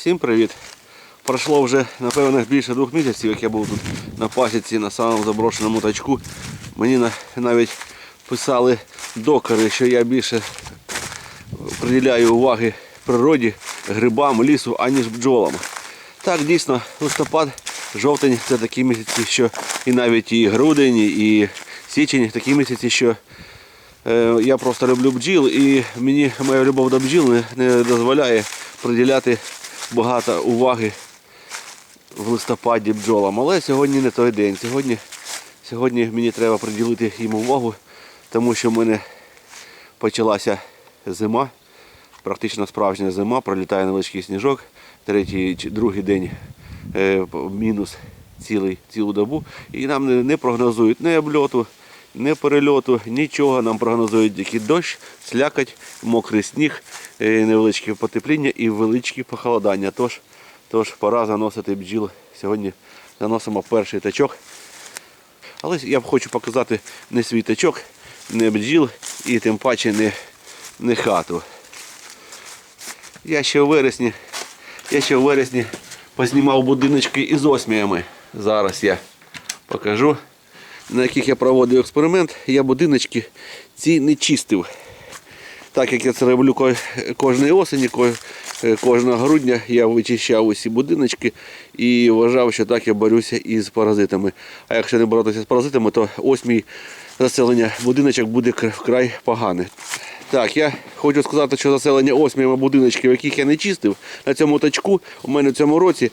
Всім привіт! Пройшло вже, напевно, більше двох місяців, як я був тут на пасіці на самому заброшеному тачку. Мені навіть писали докори, що я більше приділяю уваги природі, грибам, лісу, аніж бджолам. Так, дійсно, листопад, жовтень це такі місяці, що і навіть і грудень, і січень такі місяці, що Е, Я просто люблю бджіл і мені моя любов до бджіл не, не дозволяє приділяти багато уваги в листопаді бджолам. Але сьогодні не той день. Сьогодні, сьогодні мені треба приділити їм увагу, тому що в мене почалася зима, практично справжня зима, пролітає невеличкий сніжок, третій чи другий день е, мінус цілий, цілу добу. І нам не, не прогнозують ні обльоту, ні перельоту, нічого. Нам прогнозують тільки дощ, слякоть, мокрий сніг, е, невеличке потепління і величкі похолодання. Тож, тож пора заносити бджіл. Сьогодні заносимо перший тачок. Але я хочу показати не свій тачок, не бджіл і тим паче не, не хату. Я ще в вересні, я ще в вересні познімав будиночки із осміями. Зараз я покажу, на яких я проводив експеримент. Я будиночки ці не чистив. Так як я це роблю ко- кожної осені, е, кожного грудня я вичищав усі будиночки і вважав, що так я борюся із паразитами. А якщо не боротися з паразитами, то ось мій заселення будиночок буде вкрай погане. Так, я хочу сказати, що заселення осміями будиночків, яких я не чистив, на цьому тачку у мене в цьому році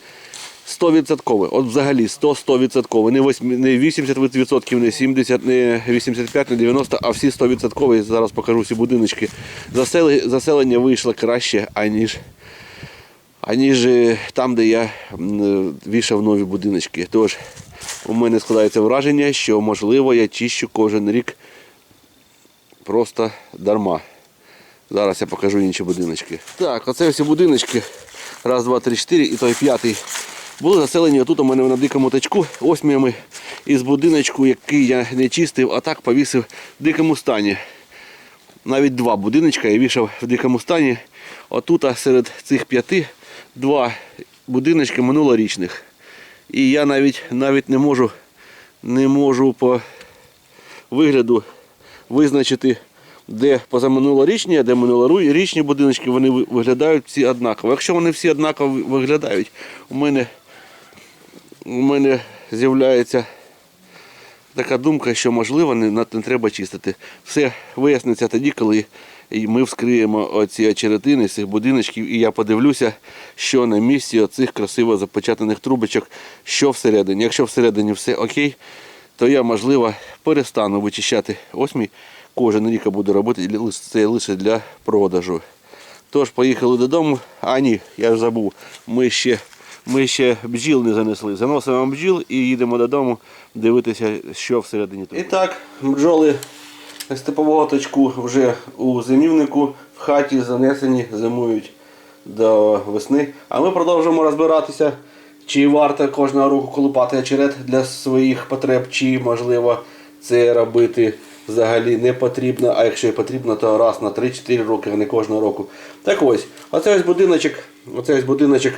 100%. От взагалі 100-100%. Не, 8, не 80%, не 70%, не 85%, не 90%, а всі 100%. Зараз покажу всі будиночки. Заселення вийшло краще, аніж, аніж е, там, де я е, вішав нові будиночки. Тож у мене складається враження, що можливо я чищу кожен рік просто дарма. Зараз я покажу інші будиночки. Так, оце всі будиночки. Раз, два, три, чотири і той п'ятий. Були заселені отут у мене на дикому тачку осміями із будиночку, який я не чистив, а так повісив в дикому стані. Навіть два будиночка я вішав в дикому стані. Отут серед цих п'яти два будиночки минулорічних. І я навіть навіть не можу, не можу по вигляду визначити, де позаминулорічні, а де минулорічні будиночки, вони виглядають всі однаково. Якщо вони всі однаково виглядають, у мене, у мене з'являється така думка, що можливо не, треба чистити. Все виясниться тоді, коли ми вскриємо оці очеретини з цих будиночків, і я подивлюся, що на місці оцих красиво запечатаних трубочок, що всередині. Якщо всередині все окей, то я, можливо, перестану вичищати осмій. Кожен рік буду робити це лише для продажу. Тож поїхали додому. А ні, я ж забув. Ми ще, ми ще бджіл не занесли. Заносимо бджіл і їдемо додому дивитися, що всередині. І так, бджоли з типового точку вже у зимівнику в хаті занесені, зимують до весни. А ми продовжуємо розбиратися, чи варто кожного року колупати очерет для своїх потреб, чи можливо це робити взагалі не потрібно, а якщо і потрібно, то раз на 3-4 роки, а не кожного року. Так ось, оце ось будиночок, оце ось будиночок.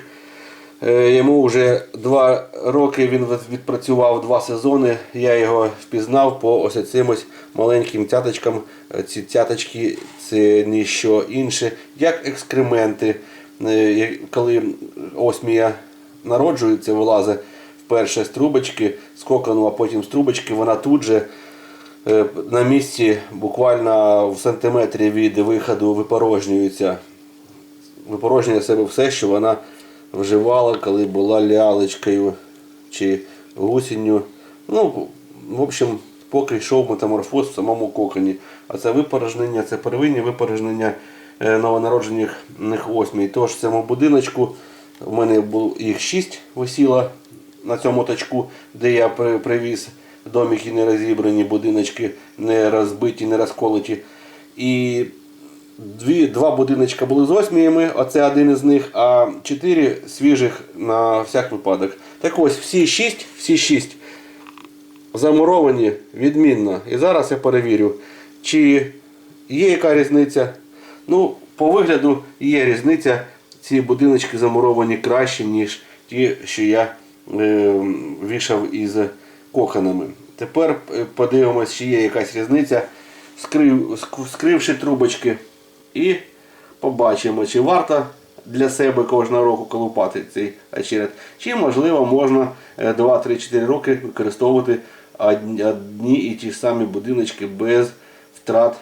Е, Йому вже два роки він відпрацював два сезони. Я його впізнав по ось цим ось маленьким цяточкам. Е, Ці цяточки це ніщо інше, як екскременти. Е, Коли осмія народжується, вилазить вперше з трубочки, з кокону, а потім з трубочки, вона тут же на місці, буквально в сантиметрі від виходу випорожнюється випорожнює себе все, що вона вживала, коли була лялечкою чи гусінню. Ну, в общем, поки йшов метаморфоз в самому коконі. А це випорожнення, це первинні випорожнення е, новонароджених осмій. Тож в цьому будиночку в мене їх шість висіло на цьому точку, де я привіз домики не розібрані, будиночки не розбиті, не розколоті. І Дві, два будиночка були з осміями, оце один із них, а чотири свіжих на всяк випадок. Так ось, всі шість, всі шість замуровані відмінно. І зараз я перевірю, чи є яка різниця. Ну, по вигляду є різниця. Ці будиночки замуровані краще, ніж ті, що я е, вішав із коконами. Тепер е, подивимось, чи є якась різниця, скрив, ск- вскривши трубочки, і побачимо, чи варто для себе кожного року колупати цей очерет, чи можливо можна 2-3-4 роки використовувати одні одні і ті ж самі будиночки без втрат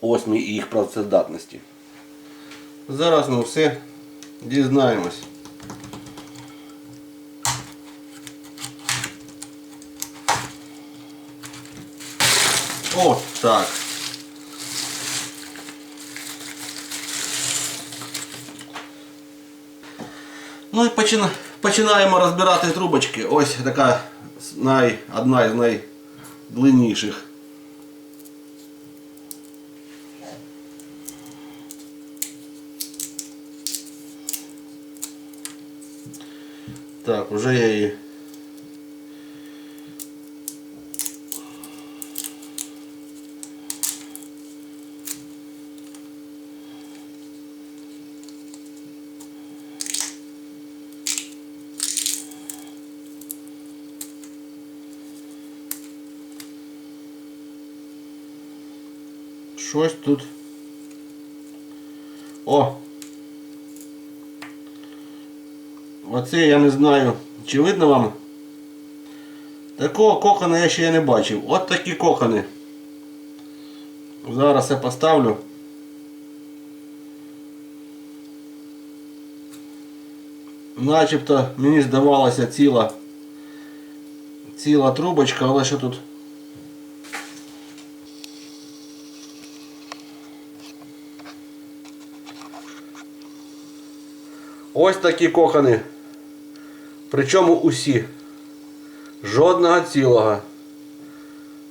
осмі і їх працездатності. Зараз ми все дізнаємось. От так. Ну і почина- починаємо розбирати трубочки. Ось така най, одна із найдлинніших. Так, вже я її. Щось тут. О! Оце я не знаю, чи видно вам. Такого кокона я ще не бачив. От такі кокони. Зараз я поставлю. Начебто мені здавалося ціла ціла трубочка, але що тут Ось такі кокони. Причому усі. Жодного цілого.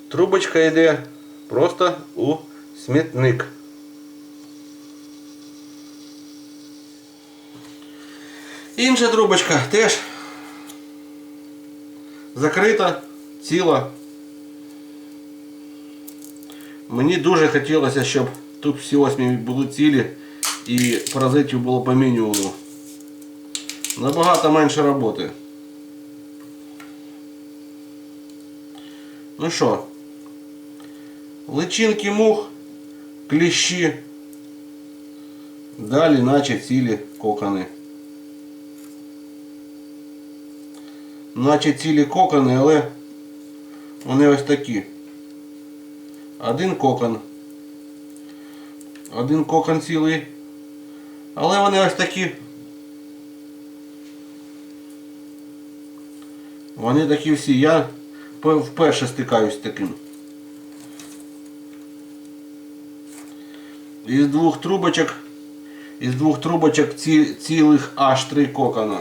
Трубочка йде просто у смітник. Інша трубочка теж закрита, ціла. Мені дуже хотілося, щоб тут всі осьмі були цілі і паразитів було по мінімуму. Набагато менше роботи. Ну що, личинки мух, кліщі, далі наче цілі кокони. Наче цілі кокони, але вони ось такі. Один кокон. Один кокон цілий. Але вони ось такі. Вони такі всі. Я вперше стикаюсь з таким. Із двох трубочок, із двох трубочок ці, цілих аж три кокона.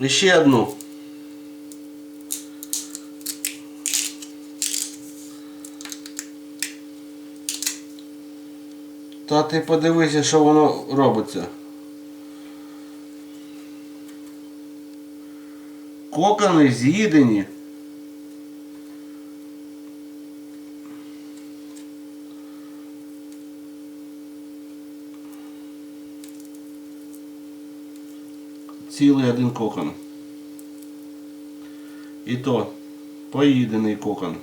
І ще одну. Та ти подивися, що воно робиться. Кокони з'їдені. Цілий один кокон. І то поїдений кокон.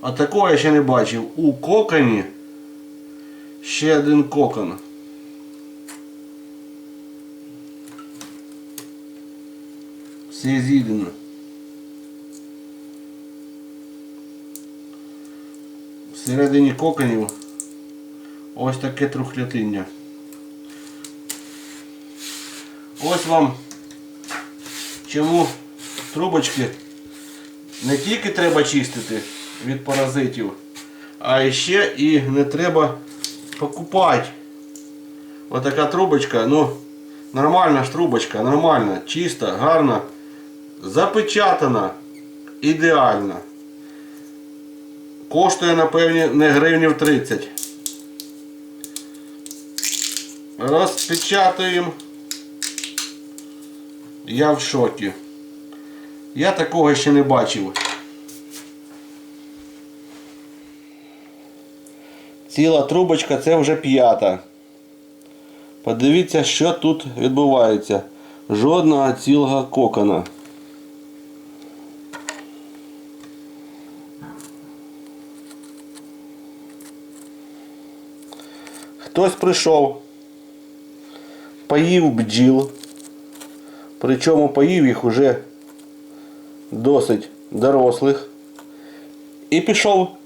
А такого я ще не бачив. У коконі ще один кокон. Все з'їдено. Всередині коконів ось таке трухлятиння. Ось вам чому трубочки не тільки треба чистити від паразитів, а ще і не треба покупати. Ось така трубочка, ну, нормальна ж трубочка, нормальна, чиста, гарна, запечатана, ідеальна. Коштує, напевне, не гривнів 30. Розпечатуємо. Я в шокі. Я такого ще не бачив. Ціла трубочка це вже п'ята. Подивіться, що тут відбувається. Жодного цілого кокона. Хтось прийшов, поїв бджіл. Причому поїв їх уже досить дорослих. І пішов.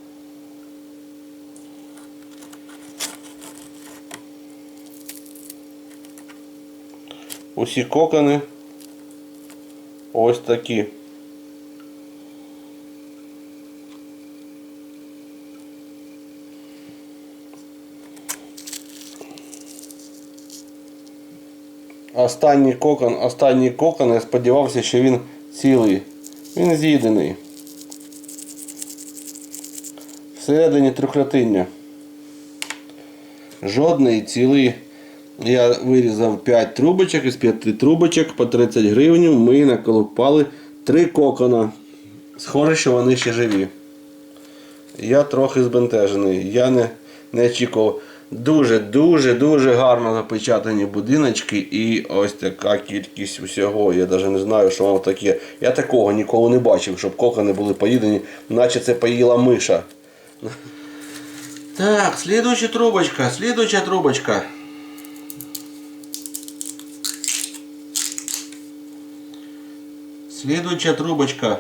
Усі кокони ось такі. Останній кокон, останній кокон, я сподівався, що він цілий. Він з'їдений. Всередині трьохлятиння. Жодний цілий. Я вирізав 5 трубочок із 5 трубочок по 30 гривень. Ми наколупали 3 кокона. Схоже, що вони ще живі. Я трохи збентежений. Я не, не очікував. Дуже, дуже, дуже гарно запечатані будиночки і ось така кількість усього. Я навіть не знаю, що воно таке. Я такого ніколи не бачив, щоб кокони були поїдені, наче це поїла миша. Так, слідуюча трубочка, слідуюча трубочка. Слідуюча трубочка.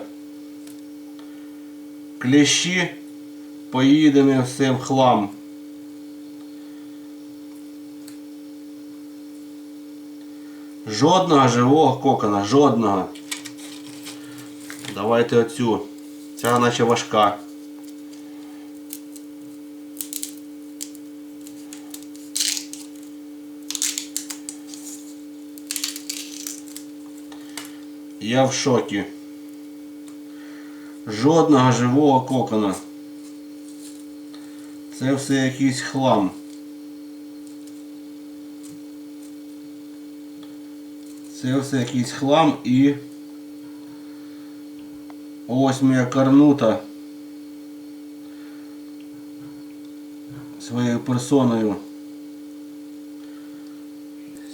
Клещи. Поїдемо всім хлам. Жодного живого кокона, жодного. Давайте оцю. Ця наче важка. Я в шокі. Жодного живого кокона. Це все якийсь хлам. Це все якийсь хлам і ось моя карнута своєю персоною.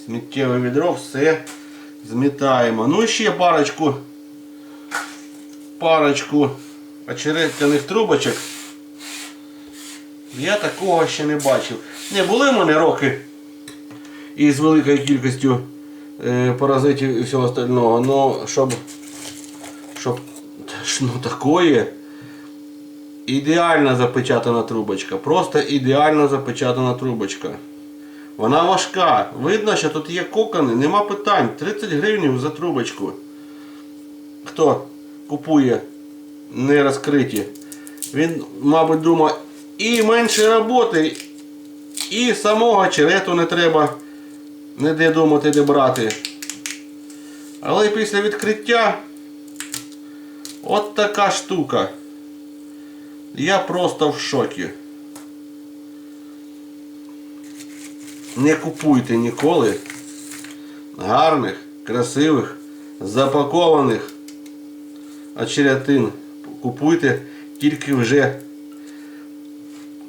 Сміттєве відро все змітаємо. Ну і ще парочку парочку очеретяних трубочок. Я такого ще не бачив. Не були в мене роки із великою кількістю е, паразитів і всього остального, но щоб, щоб ну, такое ідеально запечатана трубочка. Просто ідеально запечатана трубочка. Вона важка. Видно, що тут є кокони, нема питань. 30 гривень за трубочку. Хто купує не розкриті, він, мабуть, думає, і менше роботи, і самого черету не треба не де думати, де брати. Але після відкриття от така штука. Я просто в шокі. Не купуйте ніколи гарних, красивих, запакованих очеретин. Купуйте тільки вже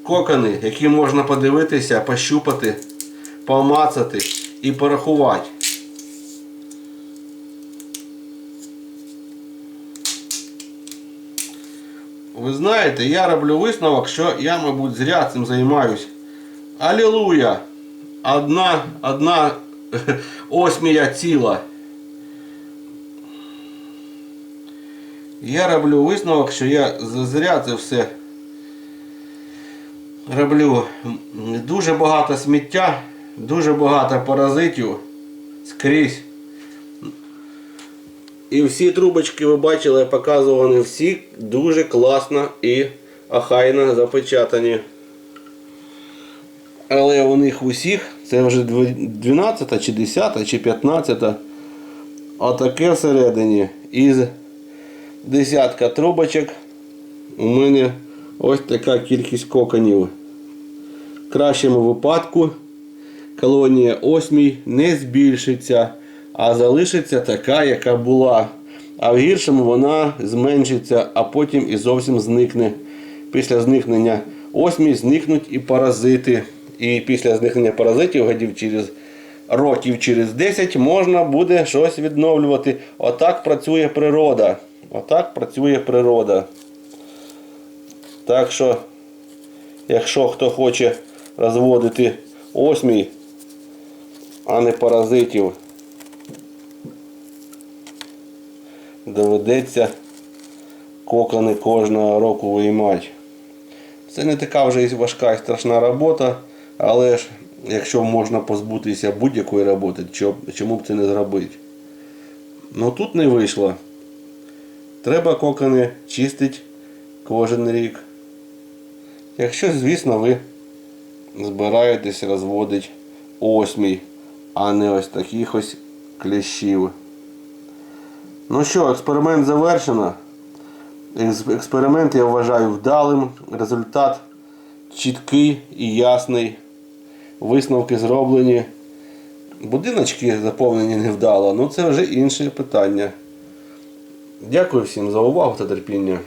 кокони, які можна подивитися, пощупати, помацати і порахувати. Ви знаєте, я роблю висновок, що я, мабуть, зря цим займаюсь. Алілуя! Одна, одна осмія ціла. Я роблю висновок, що я зря це все роблю. Дуже багато сміття, дуже багато паразитів скрізь. І всі трубочки ви бачили, показувані всі дуже класно і охайно запечатані. Але у них усіх, це вже 12 чи 10 чи 15. А таке всередині із десятка трубочок у мене ось така кількість коконів. В кращому випадку колонія осмій не збільшиться, а залишиться така, яка була. А в гіршому вона зменшиться, а потім і зовсім зникне. Після зникнення осмій зникнуть і паразити. І після зникнення паразитів годів через років через 10 можна буде щось відновлювати. Отак працює природа. Отак працює природа. Так що, якщо хто хоче розводити осмій, а не паразитів, доведеться кокони кожного року виймати. Це не така вже і важка і страшна робота, але ж якщо можна позбутися будь-якої роботи, чому б це не зробити? Ну тут не вийшло. Треба кокони чистити кожен рік. Якщо, звісно, ви збираєтесь розводити осмій, а не ось таких ось кліщів. Ну що, експеримент завершено. Експеримент я вважаю вдалим. Результат чіткий і ясний. Висновки зроблені. Будиночки заповнені невдало, ну це вже інше питання. Дякую всім за увагу та терпіння.